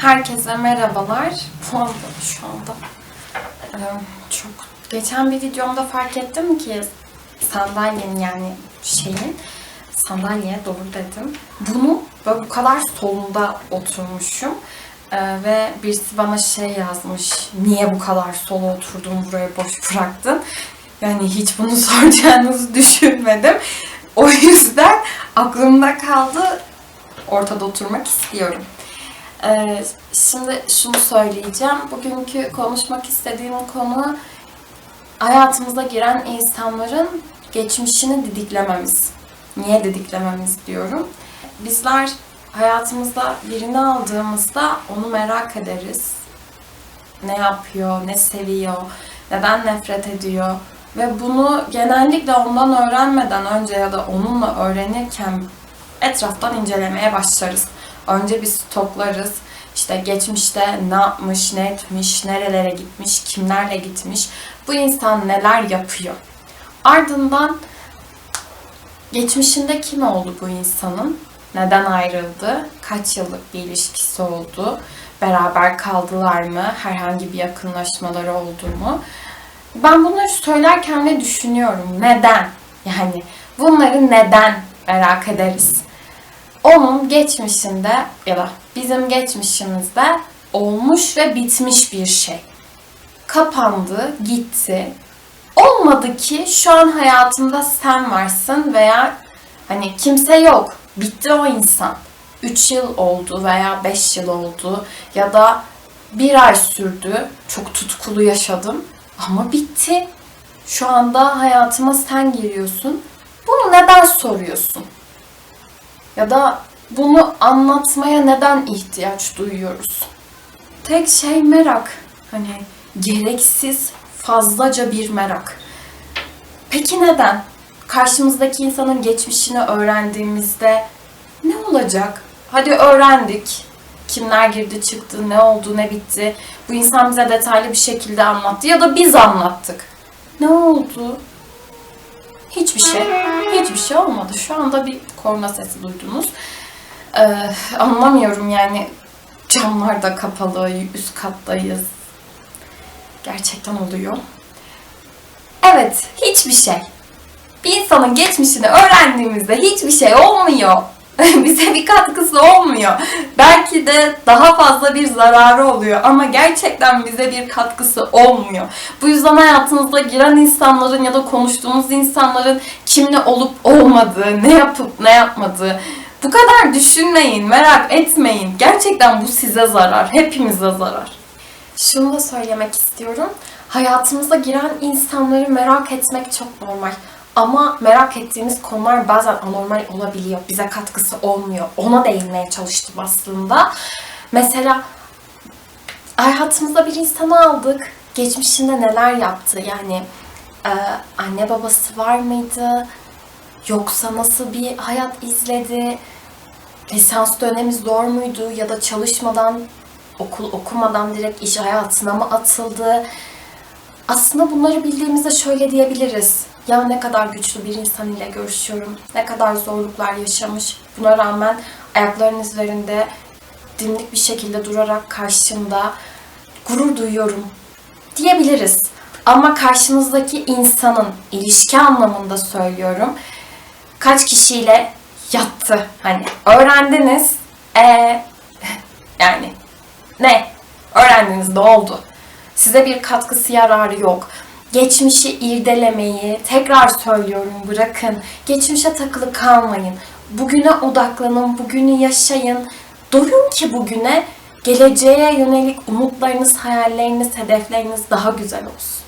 Herkese merhabalar. Bu şu anda e, çok geçen bir videomda fark ettim ki sandalyenin yani şeyin sandalyeye doğru dedim. Bunu böyle bu kadar solunda oturmuşum. E, ve birisi bana şey yazmış. Niye bu kadar sola oturdun buraya boş bıraktın? Yani hiç bunu soracağınızı düşünmedim. O yüzden aklımda kaldı. Ortada oturmak istiyorum. Ee, şimdi şunu söyleyeceğim. Bugünkü konuşmak istediğim konu hayatımıza giren insanların geçmişini didiklememiz. Niye didiklememiz diyorum. Bizler hayatımızda birini aldığımızda onu merak ederiz. Ne yapıyor, ne seviyor, neden nefret ediyor ve bunu genellikle ondan öğrenmeden önce ya da onunla öğrenirken etraftan incelemeye başlarız. Önce bir stoklarız. İşte geçmişte ne yapmış, ne etmiş, nerelere gitmiş, kimlerle gitmiş, bu insan neler yapıyor. Ardından geçmişinde kim oldu bu insanın, neden ayrıldı, kaç yıllık bir ilişkisi oldu, beraber kaldılar mı, herhangi bir yakınlaşmaları oldu mu? Ben bunları söylerken ne düşünüyorum? Neden? Yani bunları neden merak ederiz? Onun geçmişinde ya da bizim geçmişimizde olmuş ve bitmiş bir şey. Kapandı, gitti. Olmadı ki şu an hayatında sen varsın veya hani kimse yok. Bitti o insan. 3 yıl oldu veya 5 yıl oldu ya da bir ay sürdü. Çok tutkulu yaşadım ama bitti. Şu anda hayatıma sen giriyorsun. Bunu neden soruyorsun? Ya da bunu anlatmaya neden ihtiyaç duyuyoruz? Tek şey merak. Hani gereksiz, fazlaca bir merak. Peki neden? Karşımızdaki insanın geçmişini öğrendiğimizde ne olacak? Hadi öğrendik. Kimler girdi çıktı, ne oldu, ne bitti. Bu insan bize detaylı bir şekilde anlattı ya da biz anlattık. Ne oldu? Hiçbir şey. Hiçbir şey olmadı. Şu anda bir korna sesi duydunuz. Ee, anlamıyorum yani. Camlar da kapalı, üst kattayız. Gerçekten oluyor. Evet, hiçbir şey. Bir insanın geçmişini öğrendiğimizde hiçbir şey olmuyor. Bize bir katkısı olmuyor. Belki de daha fazla bir zararı oluyor ama gerçekten bize bir katkısı olmuyor. Bu yüzden hayatınıza giren insanların ya da konuştuğunuz insanların kimle olup olmadığı, ne yapıp ne yapmadığı bu kadar düşünmeyin, merak etmeyin. Gerçekten bu size zarar, hepimize zarar. Şunu da söylemek istiyorum. Hayatımıza giren insanları merak etmek çok normal. Ama merak ettiğimiz konular bazen anormal olabiliyor. Bize katkısı olmuyor. Ona değinmeye çalıştım aslında. Mesela hayatımıza bir insanı aldık. Geçmişinde neler yaptı? Yani e, anne babası var mıydı? Yoksa nasıl bir hayat izledi? Lisans dönemi zor muydu? Ya da çalışmadan, okul okumadan direkt iş hayatına mı atıldı? Aslında bunları bildiğimizde şöyle diyebiliriz. Ya ne kadar güçlü bir insan ile görüşüyorum. Ne kadar zorluklar yaşamış. Buna rağmen ayaklarının üzerinde dimdik bir şekilde durarak karşımda gurur duyuyorum diyebiliriz. Ama karşınızdaki insanın ilişki anlamında söylüyorum. Kaç kişiyle yattı hani öğrendiniz. E yani ne? Öğrendiniz ne oldu? Size bir katkısı yararı yok. Geçmişi irdelemeyi tekrar söylüyorum bırakın. Geçmişe takılı kalmayın. Bugüne odaklanın, bugünü yaşayın. Doyun ki bugüne geleceğe yönelik umutlarınız, hayalleriniz, hedefleriniz daha güzel olsun.